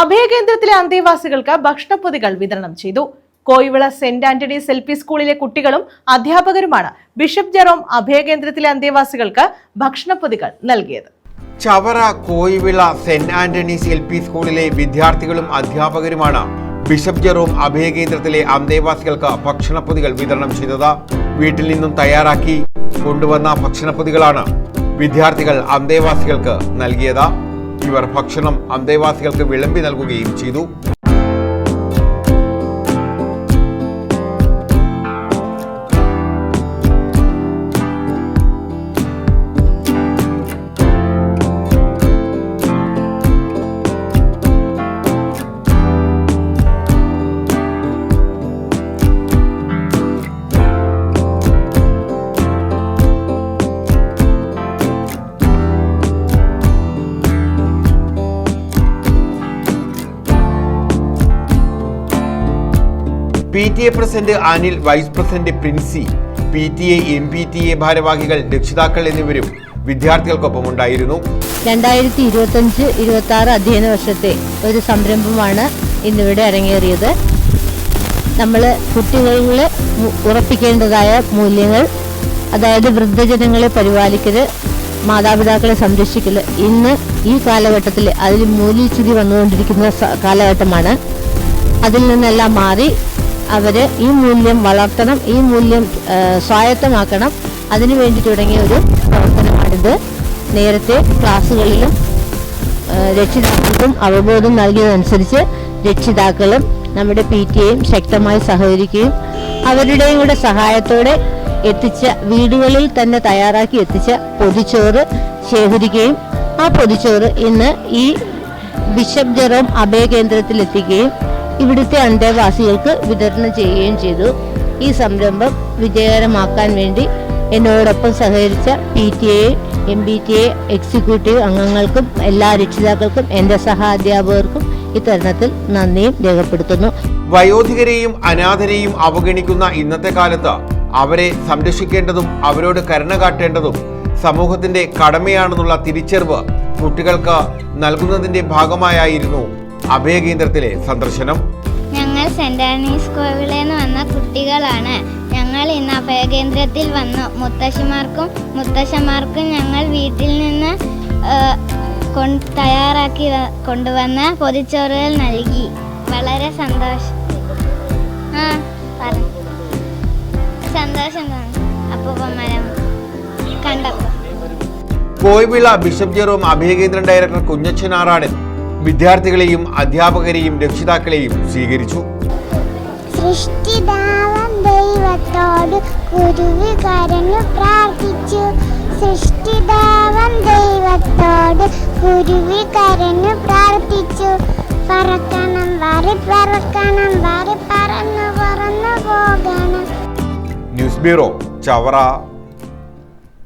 അഭയകേന്ദ്രത്തിലെ അന്തേവാസികൾക്ക് ഭക്ഷണപ്പൊതികൾ വിതരണം ചെയ്തു. Koyivila saint Antony's L P സ്കൂളിലെ കുട്ടികളും അധ്യാപകരുമാണ് ബിഷപ്പ് ജെറോം അഭയകേന്ദ്രത്തിലെ അന്തേവാസികൾക്ക് ഭക്ഷണപ്പൊതികൾ നൽകിയത്. Chavara Koyivila saint Antony's L P സ്കൂളിലെ വിദ്യാർത്ഥികളും അധ്യാപകരുമാണ് ബിഷപ്പ് ജെറോം അഭയകേന്ദ്രത്തിലെ അന്തേവാസികൾക്ക് ഭക്ഷണപ്പൊതികൾ വിതരണം ചെയ്തത്. വീട്ടിൽ നിന്നും തയ്യാറാക്കി കൊണ്ടുവന്ന ഭക്ഷണപ്പൊതികളാണ് വിദ്യാർത്ഥികൾ അന്തേവാസികൾക്ക് നൽകിയത്. ഇവർ ഭക്ഷണം അന്തേവാസികൾക്ക് വിളമ്പി നൽകുകയും ചെയ്തു. P T A president Anil vice president Princy P T A M P T A ഭാരവാഹികൾ രക്ഷിതാക്കൾ എന്നിവരും വിദ്യാർത്ഥികൾക്കൊപ്പം ഉണ്ടായിരുന്നു രണ്ടായിരത്തി ഇരുപത്തി അഞ്ച് ഇരുപത്തി ആറ് അധ്യയന വർഷത്തെ ഒരു സംരംഭമാണ് ഇന്നിവിടെ അരങ്ങേറിയത്. നമ്മൾ കുട്ടികളിൽ ഉറപ്പിക്കേണ്ടതായ മൂല്യങ്ങൾ അതായത് വൃദ്ധജനങ്ങളെ പരിപാലിക്കൽ മാതാപിതാക്കളെ സംരക്ഷിക്കൽ ഇന്ന് ഈ കാലഘട്ടത്തിൽ അതിൽ മൂല്യച്യുതി വന്നുകൊണ്ടിരിക്കുന്ന കാലഘട്ടമാണ്. അതിൽ നിന്നെല്ലാം മാറി അവർ ഈ മൂല്യം വളർത്തണം ഈ മൂല്യം സ്വായത്തമാക്കണം. അതിനു വേണ്ടി തുടങ്ങിയ ഒരു പ്രവർത്തനമാണിത്. നേരത്തെ ക്ലാസ്സുകളിലും രക്ഷിതാക്കൾക്കും അവബോധം നൽകിയതനുസരിച്ച് രക്ഷിതാക്കളും നമ്മുടെ പി ടി എയും ശക്തമായി സഹകരിക്കുകയും അവരുടെയും കൂടെ സഹായത്തോടെ എത്തിച്ച വീടുകളിൽ തന്നെ തയ്യാറാക്കി എത്തിച്ച പൊതിച്ചോറ് ശേഖരിക്കുകയും ആ പൊതിച്ചോറ് ഇന്ന് ഈ ബിഷപ്പ് ജെറോം അഭയകേന്ദ്രത്തിൽ എത്തിക്കുകയും ഇവിടുത്തെ അന്തേവാസികൾക്ക് വിതരണം ചെയ്യുകയും ചെയ്തു. ഈ സംരംഭം വിജയകരമാക്കാൻ വേണ്ടി എന്നോടൊപ്പം സഹകരിച്ച P T A M P T A executive അംഗങ്ങൾക്കും എല്ലാ രക്ഷിതാക്കൾക്കും എന്റെ സഹാധ്യാപകർക്കും ഈ തരുണത്തിൽ നന്ദിയും രേഖപ്പെടുത്തുന്നു. വയോധികരെയും അനാഥരെയും അവഗണിക്കുന്ന ഇന്നത്തെ കാലത്ത് അവരെ സംരക്ഷിക്കേണ്ടതും അവരോട് കരുണ കാട്ടേണ്ടതും സമൂഹത്തിന്റെ കടമയാണെന്നുള്ള തിരിച്ചറിവ് കുട്ടികൾക്ക് നൽകുന്നതിന്റെ ഭാഗമായായിരുന്നു അഭയകേന്ദ്രത്തിലെ സന്ദർശനം. ഞങ്ങൾ സെന്റ് ആനീസ് നിന്ന് വന്ന കുട്ടികളാണ്. ഞങ്ങൾ ഇന്ന് അഭയകേന്ദ്രത്തിൽ വന്നു. മുത്തശ്ശിമാർക്കും മുത്തശ്ശന്മാർക്കും ഞങ്ങൾ വീട്ടിൽ നിന്ന് തയ്യാറാക്കി കൊണ്ടുവന്ന പൊതിച്ചോറുകൾ നൽകി. വളരെ സന്തോഷം ആ പറഞ്ഞു സന്തോഷം അപ്പൂപ്പന്മാരും കണ്ടപ്പോൾ കോയിവിള ബിഷപ്പ് ജെറോം അഭയകേന്ദ്രം ഡയറക്ടർ കുഞ്ഞച്ചൻ ആറാടൻ വിദ്യാർത്ഥികളെയും അധ്യാപകരെയും രക്ഷിതാക്കളെയും സ്വീകരിച്ചു. സൃഷ്ടിതാവൻ ദൈവത്തോട് കുരുവി കരഞ്ഞു പ്രാർത്ഥിച്ചു. സൃഷ്ടിതാവൻ ദൈവത്തോട് കുരുവി കരഞ്ഞു പ്രാർത്ഥിച്ചു. പറക്കണം വരി പറക്കണം വരി പറന്നു പറന്നു പോകണം. News bureau Chavara.